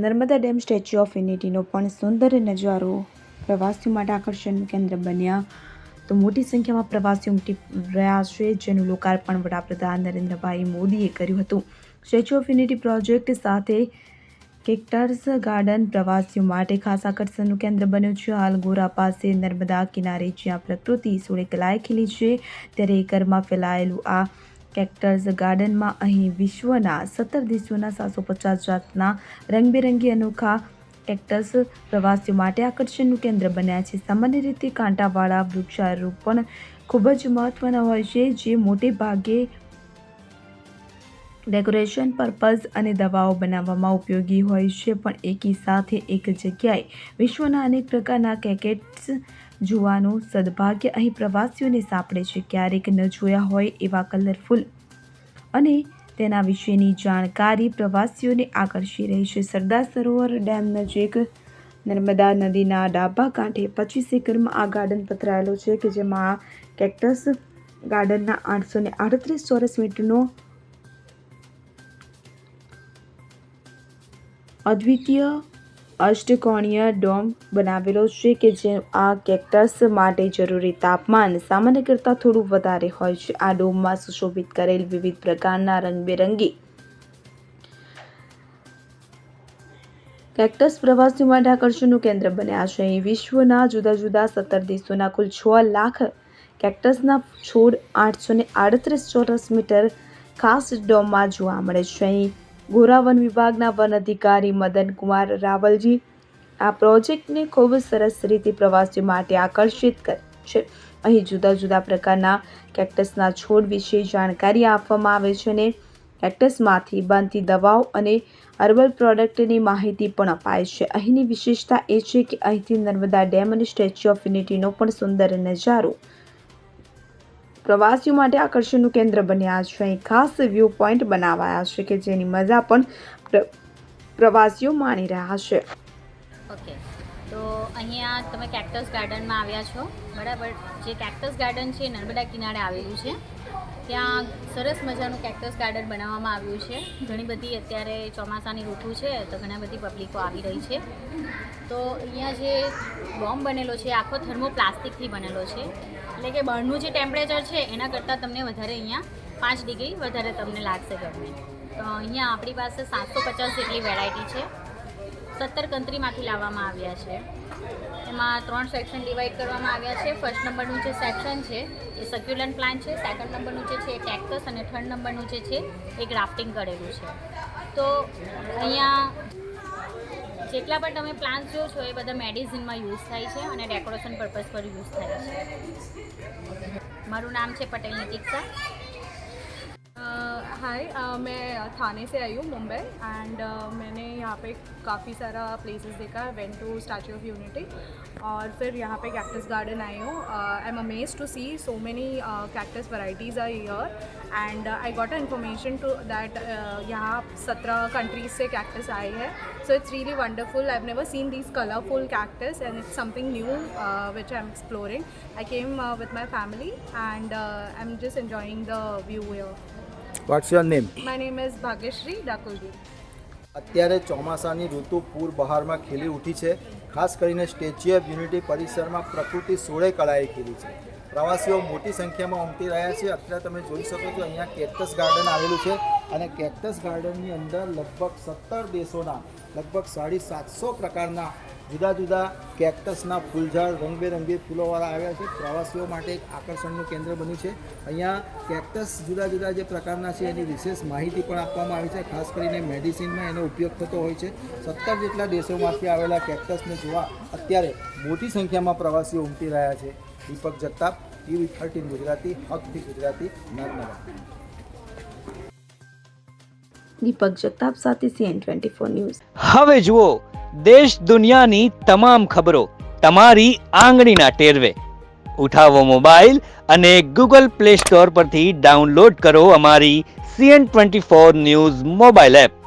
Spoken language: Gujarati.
નર્મદા ડેમ સ્ટેચ્યુ ઓફ યુનિટીનો પણ સુંદર નજારો પ્રવાસીઓ માટે આકર્ષણનું કેન્દ્ર બન્યા. તો મોટી સંખ્યામાં પ્રવાસીઓ ઉમટી રહ્યા છે, જેનું લોકાર્પણ વડાપ્રધાન નરેન્દ્રભાઈ મોદીએ કર્યું હતું. સ્ટેચ્યુ ઓફ યુનિટી પ્રોજેક્ટ સાથે કેક્ટર્સ ગાર્ડન પ્રવાસીઓ માટે ખાસ આકર્ષણનું કેન્દ્ર બન્યું છે. હાલ ગોરા પાસે નર્મદા કિનારે જ્યાં પ્રકૃતિ સોળે કલાએ ખીલી છે, ત્યારે એકરમાં ફેલાયેલું આ કેક્ટર્સ ગાર્ડનમાં અહીં વિશ્વના સત્તર દેશોના સાતસો પચાસ જાતના રંગબેરંગી અનોખા કેક્ટસ પ્રવાસીઓ માટે આકર્ષણનું કેન્દ્ર બન્યા છે. સામાન્ય રીતે કાંટાવાળા વૃક્ષારોપણ ખૂબ જ મહત્વના હોય છે, જે મોટે ભાગે ડેકોરેશન, પર્પઝ અને દવાઓ બનાવવામાં ઉપયોગી હોય છે, પણ એકી સાથે એક જગ્યાએ વિશ્વના અનેક પ્રકારના કેકેટ્સ જોવાનું સદભાગ્ય અહીં પ્રવાસીઓને સાંપડે છે. ક્યારેક ન જોયા હોય એવા કલરફુલ અને તેના વિશેની જાણકારી પ્રવાસીઓને આકર્ષી રહી છે. સરદાર સરોવર ડેમ નજીક નર્મદા નદીના ડાબા કાંઠે પચીસ એકરમાં આ ગાર્ડન પથરાયેલો છે કે જેમાં કેક્ટસ ગાર્ડનના આઠસો ને આડત્રીસ ચોરસ મીટરનો અદ્વિતીય અષ્ટકોણીય ડોમ બનાવેલો છે કે જે આ કેક્ટસ માટે જરૂરી તાપમાન સામાન્ય કરતાં થોડું વધારે હોય છે. આ ડોમમાં સુશોભિત કરેલ વિવિધ પ્રકારના રંગબેરંગી કેક્ટસ પ્રવાસીઓ માટે આકર્ષણનું કેન્દ્ર બન્યા છે. અહીં વિશ્વના જુદા જુદા સત્તર દેશોના કુલ છ લાખ કેક્ટસના છોડ આઠસો ને આડત્રીસ ચોરસ મીટર ખાસ ડોમમાં જોવા મળે છે. અહીં ગોરા વન વિભાગના વન અધિકારી મદન કુમાર રાવલજી આ પ્રોજેક્ટને ખૂબ સરસ રીતે પ્રવાસીઓ માટે આકર્ષિત કરે છે. અહીં જુદા જુદા પ્રકારના કેક્ટસના છોડ વિશે જાણકારી આપવામાં આવે છે અને કેક્ટસમાંથી બનતી દવાઓ અને હર્બલ પ્રોડક્ટની માહિતી પણ અપાય છે. અહીંની વિશેષતા એ છે કે અહીંથી નર્મદા ડેમ અને સ્ટેચ્યુ ઓફ યુનિટીનો પણ સુંદર નજારો પ્રવાસીઓ માટે આકર્ષણનું કેન્દ્ર બન્યા છે. અહીં ખાસ વ્યૂ પોઈન્ટ બનાવાયા છે કે જેની મજા પણ પ્રવાસીઓ માણી રહ્યા છે. ઓકે તો અહીંયા તમે કેક્ટસ ગાર્ડનમાં આવ્યા છો, બરાબર? જે કેક્ટસ ગાર્ડન છે નર્મદા કિનારે આવેલું છે. ત્યાં સરસ મજાનું કેક્ટસ ગાર્ડન બનાવવામાં આવ્યું છે. ઘણી બધી અત્યારે ચોમાસાની ઋતુ છે, તો ઘણા બધી પબ્લિકો આવી રહી છે. તો અહીંયા જે બોમ્બ બનેલો છે, આખો થર્મો પ્લાસ્ટિકથી બનેલો છે. એટલે કે બહારનું જે ટેમ્પરેચર છે, એના કરતાં તમને વધારે અહીંયા પાંચ ડિગ્રી વધારે તમને લાગશે ગરમી. તો અહીંયા આપણી પાસે સાતસો પચાસ જેટલી વેરાયટી છે. સત્તર કન્ટ્રીમાંથી લાવવામાં આવ્યા છે. એમાં ત્રણ સેક્શન ડિવાઈડ કરવામાં આવ્યા છે. ફર્સ્ટ નંબરનું જે સેક્શન છે, એ સક્યુલન્ટ પ્લાન્ટ છે. સેકન્ડ નંબરનું જે છે, એ કેક્ટસ અને થર્ડ નંબરનું જે છે, એ ગ્રાફ્ટિંગ કરેલું છે. તો અહીંયા જેટલા પણ તમે પ્લાન્ટ્સ જો છો, એ બધા મેડિસિનમાં યુઝ થાય છે અને ડેકોરેશન પર્પઝ પર યુઝ થાય છે. મારું નામ છે પટેલ નિતિક્ષા. हाय मैं थाने से आई हूँ मुंबई एंड मैंने यहाँ पे काफ़ी सारा प्लेसेस देखा है went to statue of unity और फिर यहाँ पे कैक्टस गार्डन आई हूँ। I am amaze to see so many cactus varieties are here and I got a information to that यहाँ सत्रह कंट्रीज़ से कैक्टस आए हैं। So it's really wonderful I never seen these colourful cactus and it's something new which I am exploring I came uh, my family and I am just just the view here. What's your name my name is Bhagyashree Dakulji. અત્યારે ચોમાસાની ઋતુ પૂર બહારમાં ખીલી ઉઠી છે. ખાસ કરીને સ્ટેચ્યુ ઓફ યુનિટી પરિસરમાં પ્રકૃતિ સોળે કળાએ ખીલી છે. પ્રવાસીઓ મોટી સંખ્યામાં ઉમટી રહ્યા છે. અત્યારે તમે જોઈ શકો છો અહીંયા કેક્ટસ ગાર્ડન આવેલું છે અને કેક્ટસ ગાર્ડનની અંદર લગભગ સત્તર દેશોના, લગભગ સાડી સાતસો પ્રકારના જુદા જુદા કેક્ટસના ફૂલઝાડ, રંગબેરંગી ફૂલોવાળા આવ્યા છે. પ્રવાસીઓ માટે એક આકર્ષણનું કેન્દ્ર બન્યું છે. અહીંયા કેક્ટસ જુદા જુદા જે પ્રકારના છે એની વિશેષ માહિતી પણ આપવામાં આવી છે. ખાસ કરીને મેડિસિનમાં એનો ઉપયોગ થતો હોય છે. સત્તર જેટલા દેશોમાંથી આવેલા કેક્ટસને જોવા અત્યારે મોટી સંખ્યામાં પ્રવાસીઓ ઉમટી રહ્યા છે. દીપક જગતાપ ટીવી થર્ટીન ગુજરાતી હકથી ગુજરાતી નર્મદા. દીપક જગતાપ સાથે સીએન ટ્વેન્ટી ફોર ન્યૂઝ. હવે જુઓ દેશ દુનિયાની તમામ ખબરો તમારી આંગળીના ટેરવે. ઉઠાવો મોબાઈલ અને ગૂગલ પ્લે સ્ટોર પરથી ડાઉનલોડ કરો અમારી CN twenty four news mobile app.